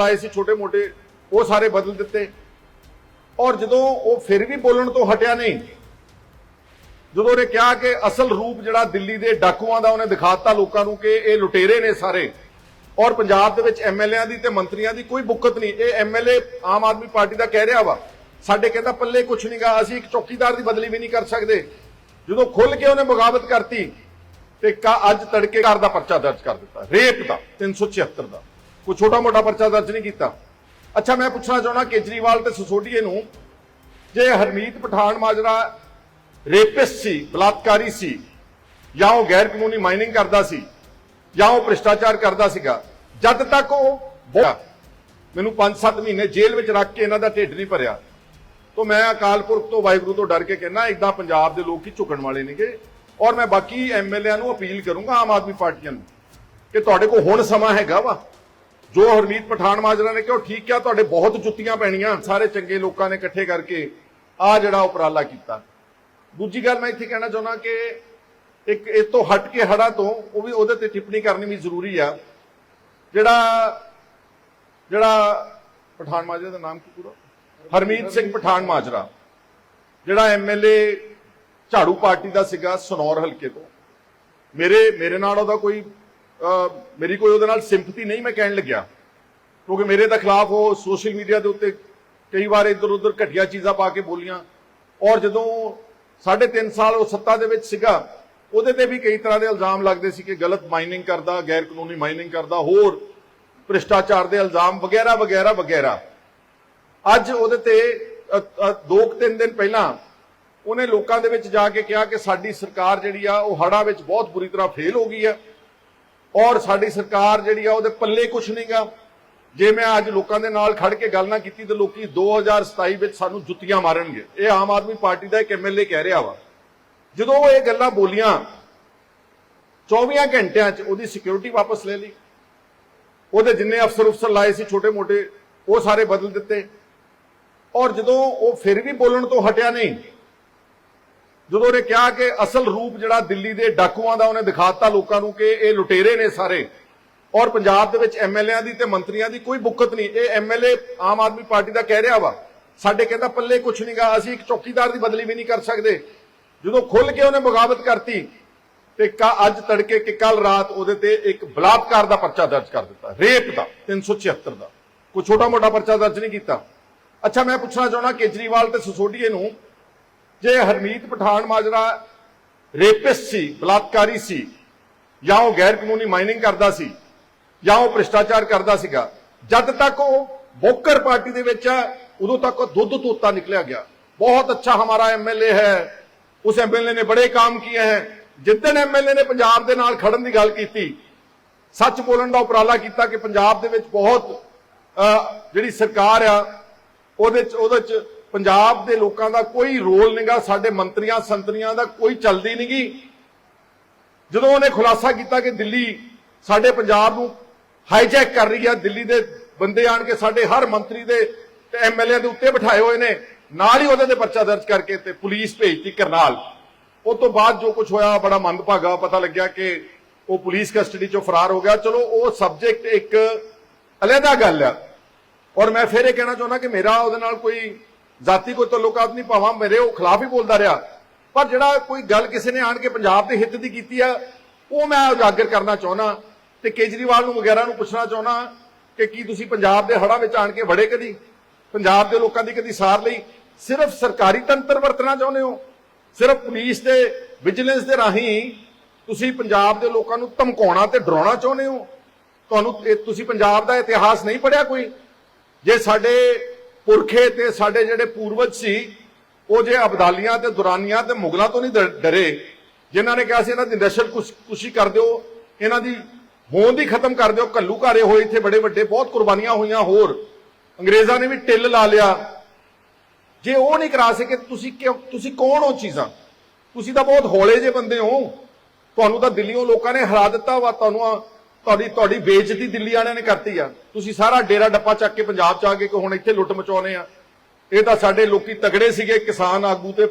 ਲਾਏ ਸੀ ਛੋਟੇ ਮੋਟੇ, ਉਹ ਸਾਰੇ ਬਦਲ ਦਿੱਤੇ। ਔਰ ਜਦੋਂ ਉਹ ਫਿਰ ਵੀ ਬੋਲਣ ਤੋਂ ਹਟਿਆ ਨਹੀਂ, ਜਦੋਂ ਉਹਨੇ ਕਿਹਾ ਕਿ ਅਸਲ ਰੂਪ ਜਿਹੜਾ ਦਿੱਲੀ ਦੇ ਡਾਕੂਆਂ ਦਾ ਉਹਨੇ ਦਿਖਾਤਾ ਲੋਕਾਂ ਨੂੰ ਕਿ ਇਹ ਲੁਟੇਰੇ ਨੇ ਸਾਰੇ, ਔਰ ਪੰਜਾਬ ਦੇ ਵਿੱਚ ਐਮਐਲਏਆਂ ਦੀ ਤੇ ਮੰਤਰੀਆਂ ਦੀ ਕੋਈ ਬੁੱਕਤ ਨਹੀਂ, ਇਹ ਐਮਐਲਏ ਆਮ ਆਦਮੀ ਪਾਰਟੀ ਦਾ ਕਹਿ ਰਿਹਾ ਵਾ। ਸਾਡੇ ਕਹਿੰਦਾ ਪੱਲੇ ਕੁਛ ਨਹੀਂਗਾ ਅਸੀਂ ਇੱਕ ਚੌਕੀਦਾਰ ਦੀ ਬਦਲੀ ਵੀ ਨਹੀਂ ਕਰ ਸਕਦੇ। ਜਦੋਂ ਖੁੱਲ ਕੇ ਉਹਨੇ ਬਗਾਵਤ ਕਰਤੀ, ਤੇ ਅੱਜ ਤੜਕੇ ਘਰ ਦਾ ਪਰਚਾ ਦਰਜ ਕਰ ਦਿੱਤਾ, ਰੇਪ ਦਾ 376 ਦਾ। ਕੋਈ ਛੋਟਾ ਮੋਟਾ ਪਰਚਾ ਦਰਜ ਨਹੀਂ ਕੀਤਾ। ਅੱਛਾ, ਮੈਂ ਪੁੱਛਣਾ ਚਾਹੁੰਦਾ ਕੇਜਰੀਵਾਲ ਤੇ ਸਸੋਡੀਏ ਨੂੰ, ਜੇ ਹਰਮੀਤ ਪਠਾਨ ਮਾਜਰਾ ਰੇਪਿਸਟ ਸੀ, ਬਲਾਤਕਾਰੀ ਸੀ, ਜਾਂ ਉਹ ਗੈਰ ਕਾਨੂੰਨੀ ਮਾਈਨਿੰਗ ਕਰਦਾ ਸੀ, ਜਾਂ ਉਹ ਭ੍ਰਿਸ਼ਟਾਚਾਰ ਕਰਦਾ ਸੀਗਾ, ਜਦ ਤੱਕ ਉਹ ਮੈਨੂੰ 5-7 ਮਹੀਨੇ ਜੇਲ੍ਹ ਵਿੱਚ ਰੱਖ ਕੇ ਇਹਨਾਂ ਦਾ ਢਿੱਡ ਨਹੀਂ ਭਰਿਆ, ਤੋਂ ਮੈਂ ਅਕਾਲ ਪੁਰਖ ਤੋਂ ਵਾਹਿਗੁਰੂ ਤੋਂ ਡਰ ਕੇ ਕਹਿੰਦਾ ਇਦਾਂ ਪੰਜਾਬ ਦੇ ਲੋਕ ਹੀ ਝੁਕਣ ਵਾਲੇ ਨੇਗੇ, ਔਰ ਮੈਂ ਬਾਕੀ ਐਮਐਲਏਆਂ ਨੂੰ ਅਪੀਲ ਕਰੂੰਗਾ ਆਮ ਆਦਮੀ ਪਾਰਟੀਆਂ ਨੂੰ, ਕਿ ਤੁਹਾਡੇ ਕੋਲ ਹੁਣ ਸਮਾਂ ਹੈਗਾ ਵਾ। ਜੋ ਹਰਮੀਤ ਪਠਾਨ ਮਾਜਰਾ ਨੇ ਕਿਹਾ, ਉਹ ਠੀਕ ਕਿਹਾ, ਤੁਹਾਡੇ ਬਹੁਤ ਜੁੱਤੀਆਂ ਪੈਣੀਆਂ। ਸਾਰੇ ਚੰਗੇ ਲੋਕਾਂ ਨੇ ਇਕੱਠੇ ਕਰਕੇ ਆ ਜਿਹੜਾ ਉਪਰਾਲਾ ਕੀਤਾ। ਦੂਜੀ ਗੱਲ ਮੈਂ ਇੱਥੇ ਕਹਿਣਾ ਚਾਹੁੰਦਾ ਕਿ ਇੱਕ ਇਹ ਤੋਂ ਹਟ ਕੇ ਹੜਾ ਤੋਂ ਉਹ ਵੀ ਉਹਦੇ ਤੇ ਟਿੱਪਣੀ ਕਰਨੀ ਵੀ ਜ਼ਰੂਰੀ ਆ। ਜਿਹੜਾ ਜਿਹੜਾ ਪਠਾਨ ਮਾਜਰਾ ਦਾ ਨਾਮ ਕੀ ਪੂਰਾ? ਹਰਮੀਤ ਸਿੰਘ ਪਠਾਨ ਮਾਜਰਾ। ਜਿਹੜਾ ਐਮਐਲਏ ਝਾੜੂ ਪਾਰਟੀ ਦਾ ਸੀਗਾ ਸਨੌਰ ਹਲਕੇ ਤੋਂ। ਮੇਰੇ ਮੇਰੇ ਨਾਲ ਉਹਦਾ ਕੋਈ ਮੇਰੀ ਕੋਈ ਉਹਦੇ ਨਾਲ ਸਿੰਪਥੀ ਨਹੀਂ ਮੈਂ ਕਹਿਣ ਲੱਗਿਆ। ਕਿਉਂਕਿ ਮੇਰੇ ਦੇ ਖਿਲਾਫ ਉਹ ਸੋਸ਼ਲ ਮੀਡੀਆ ਦੇ ਉੱਤੇ ਕਈ ਵਾਰ ਇੱਧਰ ਉੱਧਰ ਘਟੀਆ ਚੀਜ਼ਾਂ ਪਾ ਕੇ ਬੋਲੀਆਂ। ਔਰ ਜਦੋਂ ਸਾਢੇ ਤਿੰਨ ਸਾਲ ਉਹ ਸੱਤਾ ਦੇ ਵਿੱਚ ਸੀਗਾ ਉਹਦੇ ਤੇ ਵੀ ਕਈ ਤਰ੍ਹਾਂ ਦੇ ਇਲਜ਼ਾਮ ਲੱਗਦੇ ਸੀ ਕਿ ਗਲਤ ਮਾਈਨਿੰਗ ਕਰਦਾ ਗੈਰ ਕਾਨੂੰਨੀ ਮਾਈਨਿੰਗ ਕਰਦਾ ਹੋਰ ਭ੍ਰਿਸ਼ਟਾਚਾਰ ਦੇ ਇਲਜ਼ਾਮ ਵਗੈਰਾ ਵਗੈਰਾ ਵਗੈਰਾ। ਅੱਜ ਉਹਦੇ ਤੇ ਅ, ਅ, ਦੋ ਕੁ ਤਿੰਨ ਦਿਨ ਪਹਿਲਾਂ ਉਹਨੇ ਲੋਕਾਂ ਦੇ ਵਿੱਚ ਜਾ ਕੇ ਕਿਹਾ ਕਿ ਸਾਡੀ ਸਰਕਾਰ ਜਿਹੜੀ ਆ ਉਹ ਹੜਾ ਵਿੱਚ ਬਹੁਤ ਬੁਰੀ ਤਰ੍ਹਾਂ ਫੇਲ ਹੋ ਗਈ ਆ। ਔਰ ਸਾਡੀ ਸਰਕਾਰ ਜਿਹੜੀ ਆ, ਉਹਦੇ ਪੱਲੇ ਕੁਛ ਨਹੀਂਗਾ ਜੇ ਮੈਂ ਅੱਜ ਲੋਕਾਂ ਦੇ ਨਾਲ ਖੜ ਕੇ ਗੱਲ ਨਾ ਕੀਤੀ, ਤੇ ਲੋਕੀ 2027 ਵਿੱਚ ਸਾਨੂੰ ਜੁੱਤੀਆਂ ਮਾਰਨਗੇ। ਇਹ ਆਮ ਆਦਮੀ ਪਾਰਟੀ ਦਾ ਇੱਕ ਐਮਐਲਏ ਕਹਿ ਰਿਹਾ ਵਾ। ਜਦੋਂ ਉਹ ਇਹ ਗੱਲਾਂ ਬੋਲੀਆਂ 24 ਘੰਟਿਆਂ 'ਚ ਉਹਦੀ ਸਿਕਿਉਰਿਟੀ ਵਾਪਸ ਲੈ ਲਈ। ਉਹਦੇ ਜਿੰਨੇ ਅਫਸਰ ਅਫਸਰ ਲਾਏ ਸੀ ਛੋਟੇ ਮੋਟੇ, ਉਹ ਸਾਰੇ ਬਦਲ ਦਿੱਤੇ। ਔਰ ਜਦੋਂ ਉਹ ਫਿਰ ਵੀ ਬੋਲਣ ਤੋਂ ਹਟਿਆ ਨਹੀਂ ਜਦੋਂ ਉਹਨੇ ਕਿਹਾ ਕਿ ਅਸਲ ਰੂਪ ਜਿਹੜਾ ਦਿੱਲੀ ਦੇ ਡਾਕੂਆਂ ਦਾ ਉਹਨੇ ਦਿਖਾਤਾ ਲੋਕਾਂ ਨੂੰ ਕਿ ਇਹ ਲੁਟੇਰੇ ਨੇ ਸਾਰੇ, ਔਰ ਪੰਜਾਬ ਦੇ ਵਿੱਚ ਐਮਐਲਏਆਂ ਦੀ ਤੇ ਮੰਤਰੀਆਂ ਦੀ ਕੋਈ ਬੁੱਕਤ ਨਹੀਂ, ਇਹ ਐਮਐਲਏ ਆਮ ਆਦਮੀ ਪਾਰਟੀ ਦਾ ਕਹਿ ਰਿਹਾ ਵਾ। ਸਾਡੇ ਕਹਿੰਦਾ ਪੱਲੇ ਕੁਛ ਨਹੀਂਗਾ ਅਸੀਂ ਇੱਕ ਚੌਕੀਦਾਰ ਦੀ ਬਦਲੀ ਵੀ ਨਹੀਂ ਕਰ ਸਕਦੇ। ਜਦੋਂ ਖੁੱਲ ਕੇ ਉਹਨੇ ਬਗਾਵਤ ਕਰਤੀ, ਤੇ ਕਾ ਅੱਜ ਤੜਕੇ ਕਿ ਕੱਲ ਰਾਤ ਉਹਦੇ ਤੇ ਇੱਕ ਬਲਾਤਕਾਰ ਦਾ ਪਰਚਾ ਦਰਜ ਕਰ ਦਿੱਤਾ, ਰੇਪ ਦਾ 376 ਦਾ। ਕੋਈ ਛੋਟਾ ਮੋਟਾ ਪਰਚਾ ਦਰਜ ਨਹੀਂ ਕੀਤਾ। ਅੱਛਾ, ਮੈਂ ਪੁੱਛਣਾ ਚਾਹੁੰਦਾ ਕੇਜਰੀਵਾਲ ਤੇ ਸਸੋਡੀਏ ਨੂੰ ਜੇ ਹਰਮੀਤ ਪਠਾਨ ਮਾਜਰਾ ਰੇਪਿਸਟ ਸੀ ਬਲਾਤਕਾਰੀ ਸੀ ਜਾਂ ਉਹ ਗੈਰ ਕਾਨੂੰਨੀ ਮਾਈਨਿੰਗ ਕਰਦਾ ਸੀ ਜਾਂ ਉਹ ਭ੍ਰਿਸ਼ਟਾਚਾਰ ਕਰਦਾ ਸੀਗਾ ਜਦ ਤੱਕ ਉਹ ਬੋਕਰ ਪਾਰਟੀ ਦੇ ਵਿੱਚ ਆ ਉਦੋਂ ਤੱਕ ਉਹ ਦੁੱਧ ਤੋਤਾ ਨਿਕਲਿਆ ਗਿਆ। ਬਹੁਤ ਅੱਛਾ ਹਮਾਰਾ ਐਮਐਲਏ ਹੈ। ਉਸ ਐਮਐਲਏ ਨੇ ਬੜੇ ਕੰਮ ਕੀਏ ਹੈ। ਜਿੱਦਣ ਐਮਐਲਏ ਨੇ ਪੰਜਾਬ ਦੇ ਨਾਲ ਖੜਨ ਦੀ ਗੱਲ ਕੀਤੀ ਸੱਚ ਬੋਲਣ ਦਾ ਉਪਰਾਲਾ ਕੀਤਾ ਕਿ ਪੰਜਾਬ ਦੇ ਵਿੱਚ ਬਹੁਤ ਅਹ, ਜਿਹੜੀ ਸਰਕਾਰ ਆ ਉਹਦੇ ਚ ਉਹਦੇ ਚ ਪੰਜਾਬ ਦੇ ਲੋਕਾਂ ਦਾ ਕੋਈ ਰੋਲ ਨਹੀਂਗਾ ਸਾਡੇ ਮੰਤਰੀਆਂ, ਸੰਤਰੀਆਂ ਦਾ ਕੋਈ ਚਲਦੀ ਨਹੀਂਗੀ ਜਦੋਂ ਉਹਨੇ ਖੁਲਾਸਾ ਕੀਤਾ ਕਿ ਦਿੱਲੀ ਸਾਡੇ ਪੰਜਾਬ ਨੂੰ ਹਾਈਜੈਕ ਕਰ ਰਹੀ ਹੈ ਦਿੱਲੀ ਦੇ ਬੰਦੇ ਆਣ ਕੇ ਸਾਡੇ ਹਰ ਮੰਤਰੀ ਦੇ ਤੇ ਐਮਐਲਏ ਦੇ ਉੱਤੇ ਬਿਠਾਏ ਹੋਏ ਨੇ, ਨਾਲ ਹੀ ਉਹਦੇ ਤੇ ਪਰਚਾ ਦਰਜ ਕਰਕੇ ਤੇ ਪੁਲਿਸ ਭੇਜਤੀ ਕਰਨਾਲ। ਉਹ ਤੋਂ ਬਾਅਦ ਜੋ ਕੁਝ ਹੋਇਆ, ਬੜਾ ਮੰਦਭਾਗਾ ਪਤਾ ਲੱਗਿਆ ਕਿ ਉਹ ਪੁਲਿਸ ਕਸਟਡੀ ਚੋਂ ਫਰਾਰ ਹੋ ਗਿਆ। ਚਲੋ, ਉਹ ਸਬਜੈਕਟ ਇੱਕ ਅਲੱਗਾ ਗੱਲ ਆ। ਔਰ ਮੈਂ ਫਿਰ ਇਹ ਕਹਿਣਾ ਚਾਹੁੰਦਾ ਕਿ ਮੇਰਾ ਉਹਦੇ ਨਾਲ ਕੋਈ ਜ਼ਾਤੀ ਕੋਈ ਤਲੁਕਾਤ ਨਹੀਂ ਭਾਵਾਂ ਮੇਰੇ ਉਹ ਖਿਲਾਫ ਹੀ ਬੋਲਦਾ ਰਿਹਾ। ਪਰ ਜਿਹੜਾ ਕੋਈ ਗੱਲ ਕਿਸੇ ਨੇ ਆਣ ਕੇ ਪੰਜਾਬ ਦੇ ਹਿੱਤ ਦੀ ਕੀਤੀ ਆ, ਉਹ ਮੈਂ ਉਜਾਗਰ ਕਰਨਾ ਚਾਹੁੰਦਾ ਤੇ ਕੇਜਰੀਵਾਲ ਨੂੰ ਵਗੈਰਾ ਨੂੰ ਪੁੱਛਣਾ ਚਾਹੁੰਦਾ ਕਿ ਕੀ ਤੁਸੀਂ ਪੰਜਾਬ ਦੇ ਹੜ੍ਹਾਂ ਵਿੱਚ ਆਣ ਕੇ ਵੜੇ ਕਦੀ? ਪੰਜਾਬ ਦੇ ਲੋਕਾਂ ਦੀ ਕਦੀ ਸਾਰ ਲਈ? ਸਿਰਫ ਸਰਕਾਰੀ ਤੰਤਰ ਵਰਤਣਾ ਚਾਹੁੰਦੇ ਹੋ? ਸਿਰਫ ਪੁਲਿਸ ਦੇ ਵਿਜੀਲੈਂਸ ਦੇ ਰਾਹੀਂ ਤੁਸੀਂ ਪੰਜਾਬ ਦੇ ਲੋਕਾਂ ਨੂੰ ਧਮਕਾਉਣਾ ਤੇ ਡਰਾਉਣਾ ਚਾਹੁੰਦੇ ਹੋ? ਤੁਹਾਨੂੰ ਤੁਸੀਂ ਪੰਜਾਬ ਦਾ ਇਤਿਹਾਸ ਨਹੀਂ ਪੜਿਆ ਕੋਈ? ਜੇ ਸਾਡੇ ਪੁਰਖੇ ਤੇ ਸਾਡੇ ਜਿਹੜੇ ਪੂਰਵਜ ਸੀ, ਉਹ ਜੇ ਅਬਦਾਲੀਆਂ ਤੇ ਦੁਰਾਨੀਆਂ ਤੇ ਮੁਗਲਾਂ ਤੋਂ ਨਹੀਂ ਡਰੇ, ਜਿਨ੍ਹਾਂ ਨੇ ਕਿਹਾ ਸੀ ਇਹਨਾਂ ਦੀ ਨਸ਼ਲ ਕੁਸ਼ੀ ਕਰ ਦਿਓ, ਇਹਨਾਂ ਦੀ ਹੋਂਦ ਹੀ ਖਤਮ ਕਰ ਦਿਓ ਕੱਲੂ ਘਾਰੇ ਹੋਏ ਇੱਥੇ ਬੜੇ ਵੱਡੇ, ਬਹੁਤ ਕੁਰਬਾਨੀਆਂ ਹੋਈਆਂ ਹੋਰ। ਅੰਗਰੇਜ਼ਾਂ ਨੇ ਵੀ ਟਿੱਲ ਲਾ ਲਿਆ। ਜੇ ਉਹ ਨਹੀਂ ਕਰਾ ਸਕੇ, ਤੁਸੀਂ ਕਿਉਂ, ਤੁਸੀਂ ਕੌਣ ਹੋ ਚੀਜ਼ਾਂ? ਤੁਸੀਂ ਤਾਂ ਬਹੁਤ ਹੌਲੇ ਜੇ ਬੰਦੇ ਹੋ। ਤੁਹਾਨੂੰ ਤਾਂ ਦਿੱਲੀੋਂ ਲੋਕਾਂ ਨੇ ਹਰਾ ਦਿੱਤਾ ਵਾ, ਤੁਹਾਨੂੰ ਤੁਹਾਡੀ ਤੁਹਾਡੀ ਬੇਇੱਜ਼ਤੀ ਦਿੱਲੀ ਵਾਲਿਆਂ ਨੇ ਕਰਤੀ ਆ। ਤੁਸੀਂ ਸਾਰਾ ਡੇਰਾ ਡੱਪਾ ਚੱਕ ਕੇ ਪੰਜਾਬ ਚ ਆ ਗਏ ਕਿ ਹੁਣ ਇੱਥੇ ਲੁੱਟ ਮਚਾਉਨੇ ਆ। ਇਹ ਤਾਂ ਸਾਡੇ ਲੋਕੀ ਤਗੜੇ ਸੀਗੇ, ਕਿਸਾਨ ਆਗੂ ਤੇ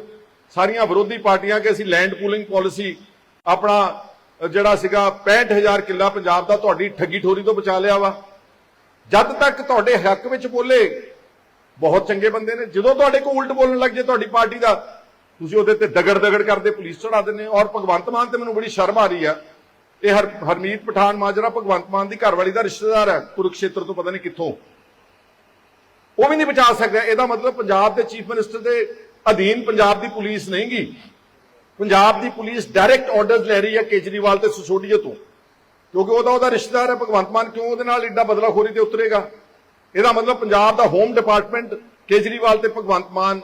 ਸਾਰੀਆਂ ਵਿਰੋਧੀ ਪਾਰਟੀਆਂ ਕਿ ਅਸੀਂ ਲੈਂਡ ਪੂਲਿੰਗ ਪਾਲਿਸੀ ਆਪਣਾ ਜਿਹੜਾ ਸੀਗਾ 65000 ਕਿੱਲਾ ਪੰਜਾਬ ਦਾ ਤੁਹਾਡੀ ਠੱਗੀ ਠੋਰੀ ਤੋਂ ਬਚਾ ਲਿਆ ਵਾ। ਜਦ ਤੱਕ ਤੁਹਾਡੇ ਹੱਕ ਵਿੱਚ ਬੋਲੇ, ਬਹੁਤ ਚੰਗੇ ਬੰਦੇ ਨੇ। ਜਦੋਂ ਤੁਹਾਡੇ ਕੋਲ ਉਲਟ ਬੋਲਣ ਲੱਗ ਜੇ ਤੁਹਾਡੀ ਪਾਰਟੀ ਦਾ, ਤੁਸੀਂ ਉਹਦੇ ਤੇ ਦਗੜ ਦਗੜ ਕਰਦੇ, ਪੁਲਿਸ ਚੜਾ ਦਿੰਦੇ ਹੋ। ਔਰ ਭਗਵੰਤ ਮਾਨ ਤੇ ਮੈਨੂੰ ਬੜੀ ਸ਼ਰਮ ਆ ਰਹੀ ਆ ਇਹ ਹਰ ਹਰਮੀਤ ਪਠਾਨ ਮਾਜਰਾ ਭਗਵੰਤ ਮਾਨ ਦੀ ਘਰਵਾਲੀ ਦਾ ਰਿਸ਼ਤੇਦਾਰ ਹੈ, ਕੁਰੂਕਸ਼ੇਤਰ ਤੋਂ ਪਤਾ ਨਹੀਂ ਕਿੱਥੋਂ। ਉਹ ਵੀ ਨਹੀਂ ਬਚਾ ਸਕਦਾ। ਇਹਦਾ ਮਤਲਬ ਪੰਜਾਬ ਦੇ ਚੀਫ ਮਿਨਿਸਟਰ ਦੇ ਅਧੀਨ ਪੰਜਾਬ ਦੀ ਪੁਲਿਸ ਨਹੀਂਗੀ। ਪੰਜਾਬ ਦੀ ਪੁਲਿਸ ਡਾਇਰੈਕਟ ਆਰਡਰਸ ਲੈ ਰਹੀ ਹੈ ਕੇਜਰੀਵਾਲ ਤੇ ਸਿਸੋਡੀਆ ਤੋਂ। ਕਿਉਂਕਿ ਉਹਦਾ ਉਹਦਾ ਰਿਸ਼ਤੇਦਾਰ ਹੈ ਭਗਵੰਤ ਮਾਨ, ਕਿਉਂ ਉਹਦੇ ਨਾਲ ਇੱਡਾ ਬਦਲਾਖੋਰੀ ਤੇ ਉਤਰੇਗਾ? ਇਹਦਾ ਮਤਲਬ ਪੰਜਾਬ ਦਾ ਹੋਮ ਡਿਪਾਰਟਮੈਂਟ ਕੇਜਰੀਵਾਲ ਤੇ ਭਗਵੰਤ ਮਾਨ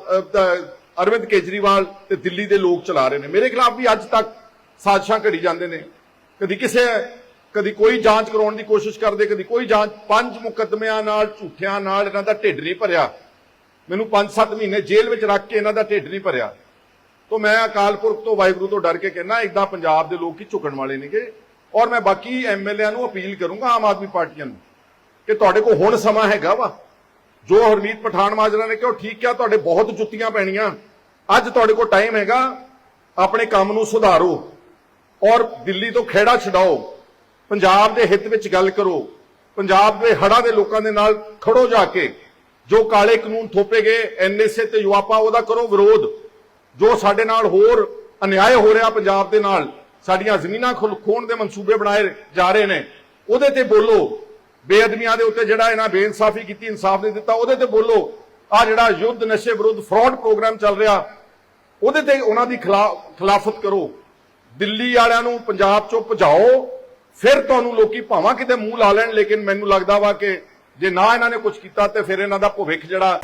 ਅਰਵਿੰਦ ਕੇਜਰੀਵਾਲ ਤੇ ਦਿੱਲੀ ਦੇ ਲੋਕ ਚਲਾ ਰਹੇ ਨੇ। ਮੇਰੇ ਖਿਲਾਫ ਵੀ ਅੱਜ ਤੱਕ ਸਾਜ਼ਿਸ਼ਾਂ ਘੜੀ ਜਾਂਦੇ ਨੇ। ਕਦੀ ਕਿਸੇ, ਕਦੀ ਕੋਈ ਜਾਂਚ ਕਰਾਉਣ ਦੀ ਕੋਸ਼ਿਸ਼ ਕਰਦੇ, ਕਦੀ ਕੋਈ ਜਾਂਚ, ਪੰਜ ਮੁਕੱਦਮਿਆਂ ਨਾਲ, ਝੂਠਿਆਂ ਨਾਲ ਇਹਨਾਂ ਦਾ ਢਿੱਡ ਨਹੀਂ ਭਰਿਆ। ਮੈਨੂੰ 5-7 ਮਹੀਨੇ ਜੇਲ੍ਹ ਵਿੱਚ ਰੱਖ ਕੇ ਇਹਨਾਂ ਦਾ ਢਿੱਡ ਨਹੀਂ ਭਰਿਆ। ਤੋਂ ਮੈਂ ਅਕਾਲ ਪੁਰਖ ਤੋਂ ਵਾਹਿਗੁਰੂ ਤੋਂ ਡਰ ਕੇ ਕਹਿੰਦਾ ਇਦਾਂ ਪੰਜਾਬ ਦੇ ਲੋਕ ਹੀ ਝੁਕਣ ਵਾਲੇ ਨੇਗੇ। ਔਰ ਮੈਂ ਬਾਕੀ ਐਮਐਲਏਆਂ ਨੂੰ ਅਪੀਲ ਕਰੂੰਗਾ ਆਮ ਆਦਮੀ ਪਾਰਟੀਆਂ ਨੂੰ ਕਿ ਤੁਹਾਡੇ ਕੋਲ ਹੁਣ ਸਮਾਂ ਹੈਗਾ ਵਾ। ਜੋ ਹਰਮੀਤ ਪਠਾਨ ਮਾਜਰਾ ਨੇ ਕਿਹਾ ਠੀਕ ਕਿਹਾ, ਤੁਹਾਡੇ ਬਹੁਤ ਜੁੱਤੀਆਂ ਪੈਣੀਆਂ। ਅੱਜ ਤੁਹਾਡੇ ਕੋਲ ਟਾਈਮ ਹੈਗਾ। ਆਪਣੇ ਕੰਮ ਨੂੰ ਸੁਧਾਰੋ। ਔਰ ਦਿੱਲੀ ਤੋਂ ਖੇੜਾ ਛਡਾਓ, ਪੰਜਾਬ ਦੇ ਹਿੱਤ ਵਿੱਚ ਗੱਲ ਕਰੋ, ਪੰਜਾਬ ਦੇ ਹੜ੍ਹਾਂ ਦੇ ਲੋਕਾਂ ਦੇ ਨਾਲ ਖੜੋ ਜਾ ਕੇ, ਜੋ ਕਾਲੇ ਕਾਨੂੰਨ ਥੋਪੇ ਗਏ ਐਨਐਸਏ ਤੇ ਯੁਆਪਾ ਉਹਦਾ ਕਰੋ ਵਿਰੋਧ, ਜੋ ਸਾਡੇ ਨਾਲ ਹੋਰ ਅਨਿਆਏ ਹੋ ਰਿਹਾ ਪੰਜਾਬ ਦੇ ਨਾਲ, ਸਾਡੀਆਂ ਜ਼ਮੀਨਾਂ ਖੁਲ- ਖੋਹਣ ਦੇ ਮਨਸੂਬੇ ਬਣਾਏ ਜਾ ਰਹੇ ਨੇ, ਉਹਦੇ ਤੇ ਬੋਲੋ, ਬੇਅਦਮੀਆਂ ਦੇ ਉੱਤੇ ਜਿਹੜਾ ਇਹਨਾਂ ਬੇਇਨਸਾਫੀ ਕੀਤੀ, ਇਨਸਾਫ ਨਹੀਂ ਦਿੱਤਾ, ਉਹਦੇ ਤੇ ਬੋਲੋ ਆ ਜਿਹੜਾ ਯੁੱਧ ਨਸ਼ੇ ਵਿਰੁੱਧ ਫਰਾਡ ਪ੍ਰੋਗਰਾਮ ਚੱਲ ਰਿਹਾ, ਉਹਦੇ ਤੇ ਉਹਨਾਂ ਦੀ ਖਿਲਾ- ਖਿਲਾਫਤ ਕਰੋ। ਦਿੱਲੀ ਵਾਲਿਆਂ ਨੂੰ ਪੰਜਾਬ ਚੋਂ ਭਜਾਓ, ਫਿਰ ਤੁਹਾਨੂੰ ਲੋਕੀ ਭਾਵਾਂ ਕਿਤੇ ਮੂੰਹ ਲਾ ਲੈਣ, ਲੇਕਿਨ ਮੈਨੂੰ ਲੱਗਦਾ ਵਾ ਕਿ ਜੇ ਨਾ ਇਹਨਾਂ ਨੇ ਕੁਝ ਕੀਤਾ ਤੇ ਫਿਰ ਇਹਨਾਂ ਦਾ ਭਵਿੱਖ ਜਿਹੜਾ